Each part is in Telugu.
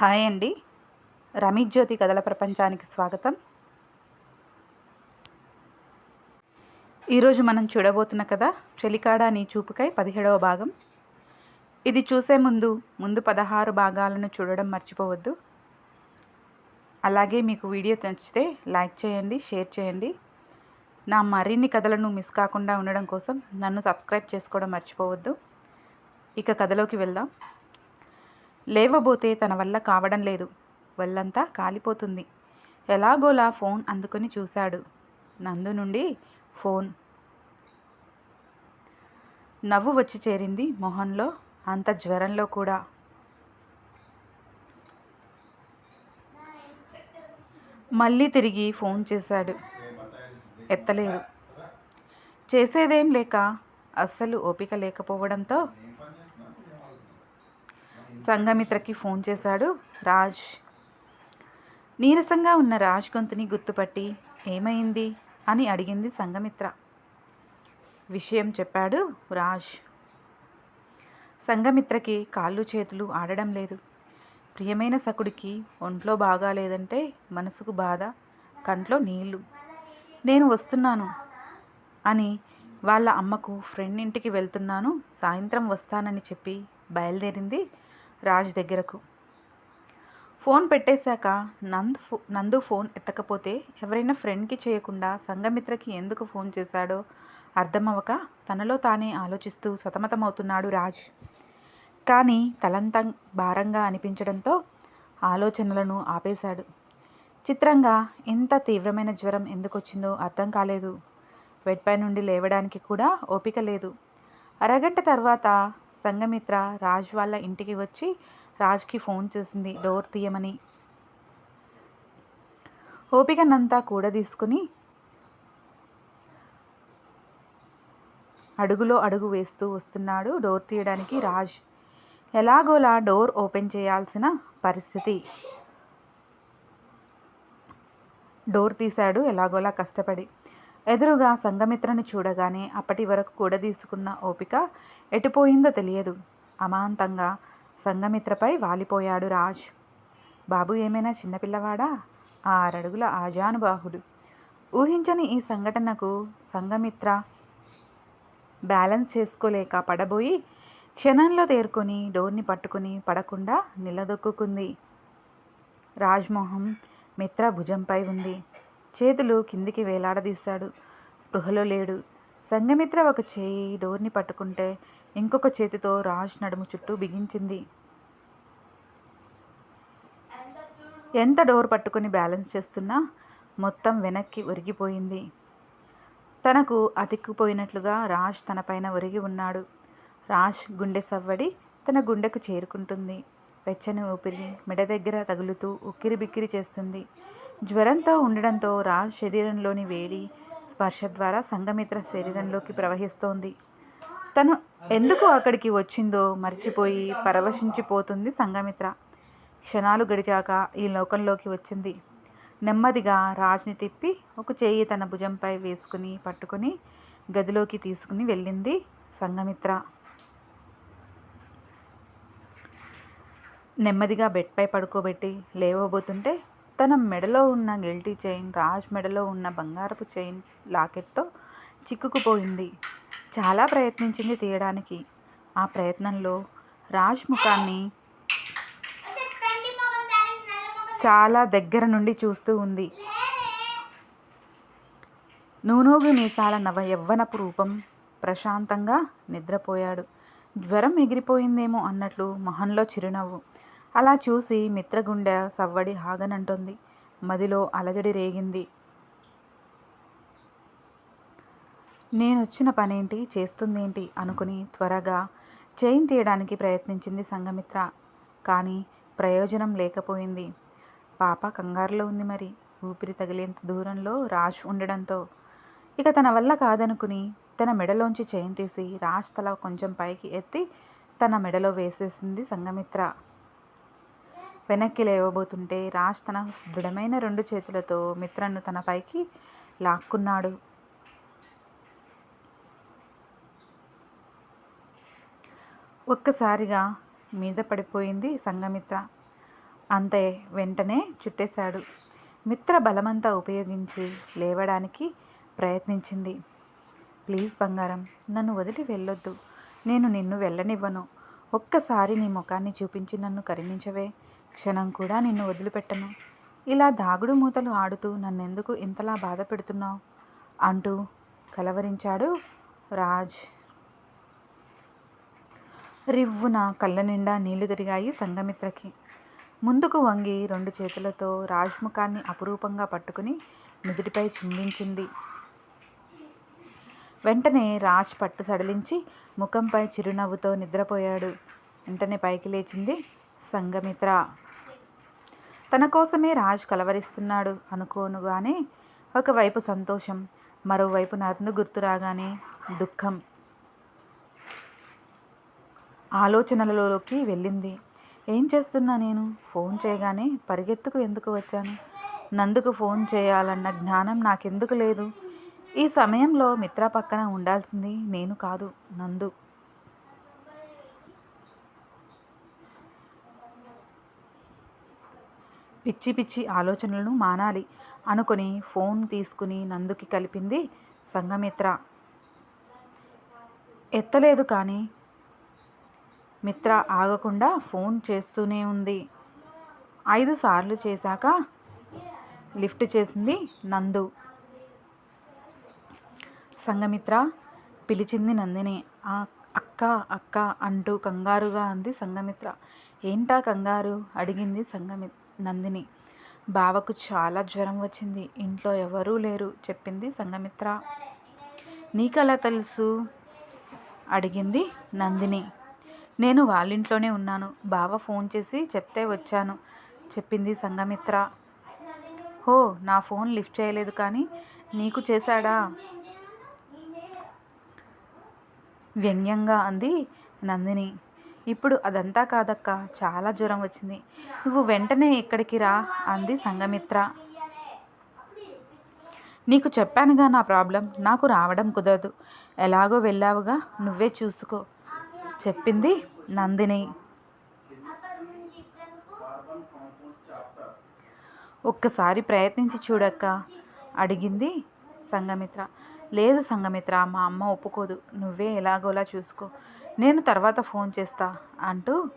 హాయ్ అండి. రమీజ్యోతి జ్యోతి కథల ప్రపంచానికి స్వాగతం. ఈరోజు మనం చూడబోతున్న కథ చెలికాడ నీ చూపుకై పదిహేడవ భాగం. ఇది చూసే ముందు ముందు పదహారు భాగాలను చూడడం మర్చిపోవద్దు. అలాగే మీకు వీడియో నచ్చితే లైక్ చేయండి షేర్ చేయండి. నా మరిన్ని కథలను మిస్ కాకుండా ఉండడం కోసం నన్ను సబ్స్క్రైబ్ చేసుకోవడం మర్చిపోవద్దు. ఇక కథలోకి వెళ్దాం. లేవబోతే తన వల్ల కావడం లేదు. వల్లంతా కాలిపోతుంది. ఎలాగోలా ఫోన్ అందుకొని చూశాడు. నందు నుండి ఫోన్. నవ్వు వచ్చి చేరింది మొహంలో అంత జ్వరంలో కూడా. మళ్ళీ తిరిగి ఫోన్ చేశాడు. ఎత్తలేదు. చేసేదేం లేక అస్సలు ఓపిక లేకపోవడంతో సంఘమిత్రకి ఫోన్ చేశాడు రాజ్. నీరసంగా ఉన్న రాజ్ గొంతుని గుర్తుపట్టి ఏమైంది అని అడిగింది సంఘమిత్ర. విషయం చెప్పాడు రాజ్. సంఘమిత్రకి కాళ్ళు చేతులు ఆడడం లేదు. ప్రియమైన సకుడికి ఒంట్లో బాగాలేదంటే మనసుకు బాధ కంట్లో నీళ్ళు. నేను వస్తున్నాను అని వాళ్ళ అమ్మకు ఫ్రెండ్ ఇంటికి వెళ్తున్నాను సాయంత్రం వస్తానని చెప్పి బయలుదేరింది రాజ్ దగ్గరకు. ఫోన్ పెట్టేశాక నంద్ ఫో నందు ఫోన్ ఎత్తకపోతే ఎవరైనా ఫ్రెండ్కి చేయకుండా సంఘమిత్రకి ఎందుకు ఫోన్ చేశాడో అర్థమవక తనలో తానే ఆలోచిస్తూ సతమతమవుతున్నాడు రాజ్. కానీ తలంతా భారంగా అనిపించడంతో ఆలోచనలను ఆపేశాడు. చిత్రంగా ఎంత తీవ్రమైన జ్వరం ఎందుకు వచ్చిందో అర్థం కాలేదు. బెడ్పై నుండి లేవడానికి కూడా ఓపిక లేదు. అరగంట తర్వాత సంఘమిత్ర రాజ్ వాళ్ళ ఇంటికి వచ్చి రాజ్కి ఫోన్ చేసింది డోర్ తీయమని. ఓపికనంతా కూడా తీసుకుని అడుగులో అడుగు వేస్తూ వస్తున్నాడు డోర్ తీయడానికి రాజ్. ఎలాగోలా డోర్ ఓపెన్ చేయాల్సిన పరిస్థితి. డోర్ తీశాడు ఎలాగోలా కష్టపడి. ఎదురుగా సంఘమిత్రని చూడగానే అప్పటి వరకు కూడా తీసుకున్న ఓపిక ఎటుపోయిందో తెలియదు. అమాంతంగా సంఘమిత్రపై వాలిపోయాడు రాజ్. బాబు ఏమైనా చిన్నపిల్లవాడా? ఆరడుగుల ఆజానుబాహుడు. ఊహించని ఈ సంఘటనకు సంఘమిత్ర బ్యాలెన్స్ చేసుకోలేక పడబోయి క్షణంలో తేరుకొని డోర్ని పట్టుకుని పడకుండా నిలదొక్కుంది రాజ్మోహం మిత్ర భుజంపై ఉంది. చేతులు కిందికి వేలాడదీశాడు. స్పృహలో లేడు. సంఘమిత్ర ఒక చేయి డోర్ని పట్టుకుంటే ఇంకొక చేతితో రాజ్ నడుము చుట్టూ బిగించింది. ఎంత డోర్ పట్టుకుని బ్యాలెన్స్ చేస్తున్నా మొత్తం వెనక్కి ఒరిగిపోయింది. తనకు అతిక్కుపోయినట్లుగా రాజ్ తనపైన ఒరిగి ఉన్నాడు. రాజ్ గుండె సవ్వడి తన గుండెకు చేరుకుంటుంది. వెచ్చని ఊపిరి మెడ దగ్గర తగులుతూ ఉక్కిరి బిక్కిరి చేస్తుంది. జ్వరంతో ఉండడంతో రాజ్ శరీరంలోని వేడి స్పర్శ ద్వారా సంఘమిత్ర శరీరంలోకి ప్రవహిస్తోంది. తను ఎందుకు అక్కడికి వచ్చిందో మర్చిపోయి పరవశించిపోతుంది సంఘమిత్ర. క్షణాలు గడిచాక ఈ లోకంలోకి వచ్చింది. నెమ్మదిగా రాజ్ని తిప్పి ఒక చేయి తన భుజంపై వేసుకుని పట్టుకుని గదిలోకి తీసుకుని వెళ్ళింది సంఘమిత్ర. నెమ్మదిగా బెడ్పై పడుకోబెట్టి లేవబోతుంటే తన మెడలో ఉన్న గిల్టీ చైన్ రాజ్ మెడలో ఉన్న బంగారపు చైన్ లాకెట్తో చిక్కుకుపోయింది. చాలా ప్రయత్నించింది తీయడానికి. ఆ ప్రయత్నంలో రాజ్ ముఖాన్ని చాలా దగ్గర నుండి చూస్తూ ఉంది. నూనూగు మీసాల నవ యవ్వనపు రూపం ప్రశాంతంగా నిద్రపోయాడు. జ్వరం ఎగిరిపోయిందేమో అన్నట్లు మొహంలో చిరునవ్వు. అలా చూసి మిత్రగుండె సవ్వడి హాగనంటుంది మదిలో అలజడి రేగింది. నేనొచ్చిన పనేంటి? చేస్తుందేంటి? అనుకుని త్వరగా చైన్ తీయడానికి ప్రయత్నించింది సంఘమిత్ర. కానీ ప్రయోజనం లేకపోయింది. పాప కంగారులో ఉంది మరి. ఊపిరి తగిలేంత దూరంలో రాజ్ ఉండడంతో. ఇక తన వల్ల కాదనుకుని తన మెడలోంచి చైన్ తీసి రాజ్ తల కొంచెం పైకి ఎత్తి తన మెడలో వేసేసింది సంఘమిత్ర. వెనక్కి లేవబోతుంటే రాజ్ తన దృఢమైన రెండు చేతులతో మిత్రను తన పైకి లాక్కున్నాడు. ఒక్కసారిగా మీద పడిపోయింది సంఘమిత్ర. అంతే వెంటనే చుట్టేశాడు. మిత్ర బలమంతా ఉపయోగించి లేవడానికి ప్రయత్నించింది. ప్లీజ్ బంగారం నన్ను వదిలి వెళ్ళొద్దు. నేను నిన్ను వెళ్ళనివ్వను. ఒక్కసారి నీ ముఖాన్ని చూపించి నన్ను కరుణించవే. క్షణం కూడా నిన్ను వదిలిపెట్టను. ఇలా దాగుడు మూతలు ఆడుతూ నన్నెందుకు ఇంతలా బాధ పెడుతున్నావు? అంటూ కలవరించాడు రాజ్. రివ్వున కళ్ళ నిండా నీళ్ళు తిరిగాయి సంగమిత్రకి ముందుకు వంగి రెండు చేతులతో రాజ్ ముఖాన్ని అపురూపంగా పట్టుకుని నుదుటిపై చుంబించింది వెంటనే రాజ్ పట్టు సడలించి ముఖంపై చిరునవ్వుతో నిద్రపోయాడు. వెంటనే పైకి లేచింది సంగమిత్ర తన కోసమే రాజ్ కలవరిస్తున్నాడు అనుకోనుగానే ఒకవైపు సంతోషం మరోవైపు నందు గుర్తు రాగానే దుఃఖం. ఆలోచనలలోకి వెళ్ళింది. ఏం చేస్తున్నా నేను? ఫోన్ చేయగానే పరిగెత్తుకు ఎందుకు వచ్చాను? నందుకు ఫోన్ చేయాలన్న జ్ఞానం నాకెందుకు లేదు? ఈ సమయంలో మిత్ర పక్కన ఉండాల్సింది నేను కాదు నందు. పిచ్చి పిచ్చి ఆలోచనలను మానాలి అనుకుని ఫోన్ తీసుకుని నందుకి కలిపింది సంఘమిత్ర. ఎత్తలేదు కానీ మిత్ర ఆగకుండా ఫోన్ చేస్తూనే ఉంది. ఐదు సార్లు చేశాక లిఫ్ట్ చేసింది నందు. సంఘమిత్ర పిలిచింది నందిని. ఆ అక్క అక్క అంటూ కంగారుగా అంది సంగమిత్ర ఏంటా కంగారు? అడిగింది సంఘమిత్ర నందిని. బావకు చాలా జ్వరం వచ్చింది. ఇంట్లో ఎవరూ లేరు చెప్పింది సంగమిత్ర నీకలా తెలుసు? అడిగింది నందిని. నేను వాళ్ళింట్లోనే ఉన్నాను. బావ ఫోన్ చేసి చెప్తే వచ్చాను చెప్పింది సంగమిత్ర హో నా ఫోన్ లిఫ్ట్ చేయలేదు కానీ నీకు చేశాడా? వ్యంగ్యంగా అంది నందిని. ఇప్పుడు అదంతా కాదక్క. చాలా జ్వరం వచ్చింది. నువ్వు వెంటనే ఇక్కడికి రా అంది సంఘమిత్ర. నీకు చెప్పానుగా నా ప్రాబ్లం. నాకు రావడం కుదరదు. ఎలాగో వెళ్ళావుగా? నువ్వే చూసుకో. చెప్పింది నందిని. ఒక్కసారి ప్రయత్నించి చూడక్క అడిగింది సంగమిత్ర లేదు సంగమిత్ర మా అమ్మ ఒప్పుకోదు. నువ్వే ఎలాగోలా చూసుకో. నేను తర్వాత ఫోన్ చేస్తా అంటూ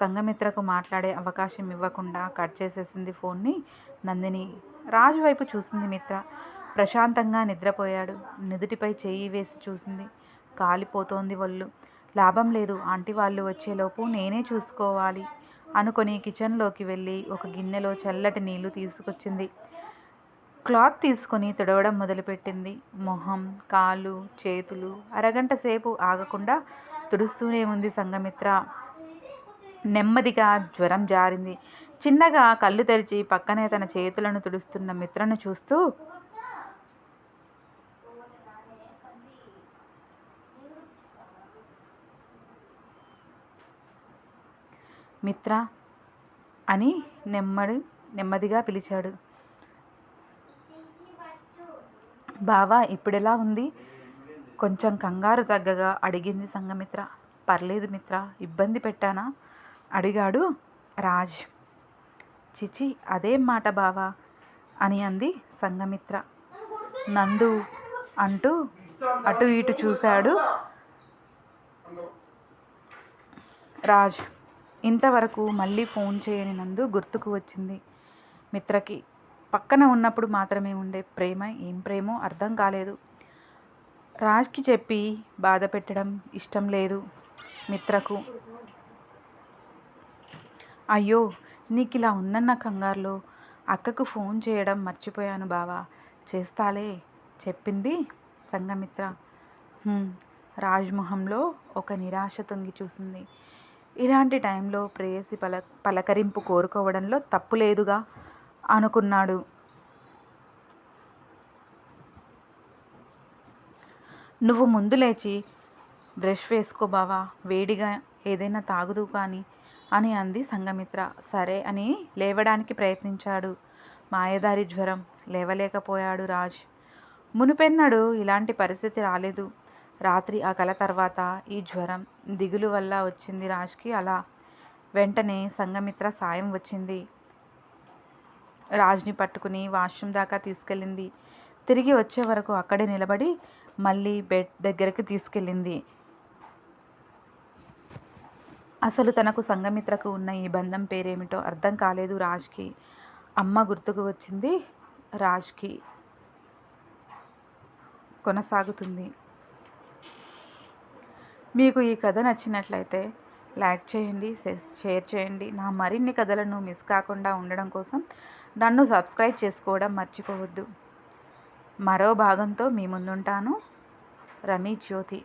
సంఘమిత్రకు మాట్లాడే అవకాశం ఇవ్వకుండా కట్ చేసేసింది ఫోన్ని నందిని. రాజు వైపు చూసింది మిత్ర. ప్రశాంతంగా నిద్రపోయాడు. నిదుటిపై చేయి వేసి చూసింది. కాలిపోతోంది ఒళ్ళు లాభం లేదు. ఆంటీ వాళ్ళు వచ్చేలోపు నేనే చూసుకోవాలి అనుకొని కిచెన్లోకి వెళ్ళి ఒక గిన్నెలో చల్లటి నీళ్ళు తీసుకొచ్చింది. క్లాత్ తీసుకొని తుడవడం మొదలుపెట్టింది. మొహం కాళ్ళు చేతులు అరగంట సేపు ఆగకుండా తుడుస్తూనే ఉంది సంగమిత్ర నెమ్మదిగా జ్వరం జారింది. చిన్నగా కళ్ళు తెరిచి పక్కనే తన చేతులను తుడుస్తున్న మిత్రను చూస్తూ మిత్ర అని నెమ్మడి నెమ్మదిగా పిలిచాడు. బావా ఇప్పుడెలా ఉంది? కొంచెం కంగారు తగ్గగా అడిగింది సంగమిత్ర పర్లేదు మిత్ర ఇబ్బంది పెట్టానా? అడిగాడు రాజ్. చిచి అదేం మాట బావా? అని అంది సంగమిత్ర నందు అంటూ అటు ఇటు చూశాడు రాజ్. ఇంతవరకు మళ్ళీ ఫోన్ చేయని నందు గుర్తుకు వచ్చింది మిత్రకి. పక్కన ఉన్నప్పుడు మాత్రమే ఉండే ప్రేమ ఏం ప్రేమో అర్థం కాలేదు. రాజ్కి చెప్పి బాధ పెట్టడం ఇష్టం లేదు మిత్రకు. అయ్యో నీకు ఇలా ఉందన్న కంగారులో అక్కకు ఫోన్ చేయడం మర్చిపోయాను బావా. చేస్తాలే చెప్పింది సంగమిత్ర రాజ్మొహంలో ఒక నిరాశ తొంగి చూసింది. ఇలాంటి టైంలో ప్రేయసి పల పలకరింపు కోరుకోవడంలో తప్పు లేదుగా అనుకున్నాడు. నువ్వు ముందు లేచి బ్రష్ వేసుకో బావా వేడిగా ఏదైనా తాగుదు కానీ అని అంది సంగమిత్ర సరే అని లేవడానికి ప్రయత్నించాడు. మాయదారి జ్వరం లేవలేకపోయాడు రాజ్. మునుపెన్నడు ఇలాంటి పరిస్థితి రాలేదు. రాత్రి ఆ కల తర్వాత ఈ జ్వరం దిగులు వల్ల వచ్చింది రాజ్కి అలా. వెంటనే సంఘమిత్ర సాయం వచ్చింది. రాజ్ని పట్టుకుని వాష్రూమ్ దాకా తీసుకెళ్ళింది. తిరిగి వచ్చే వరకు అక్కడే నిలబడి మళ్ళీ బెడ్ దగ్గరికి తీసుకెళ్ళింది. అసలు తనకు సంఘమిత్రకు ఉన్న ఈ బంధం పేరేమిటో అర్థం కాలేదు రాజ్కి. అమ్మ గుర్తుకు వచ్చింది రాజ్కి కొనసాగుతుంది. మీకు ఈ కథ నచ్చినట్లయితే లైక్ చేయండి షేర్ చేయండి. నా మరిన్ని కథలను మిస్ కాకుండా ఉండడం కోసం నన్ను సబ్స్క్రైబ్ చేసుకోవడం మర్చిపోవద్దు. మరో భాగంతో మీ ముందుంటాను. రమీ జ్యోతి.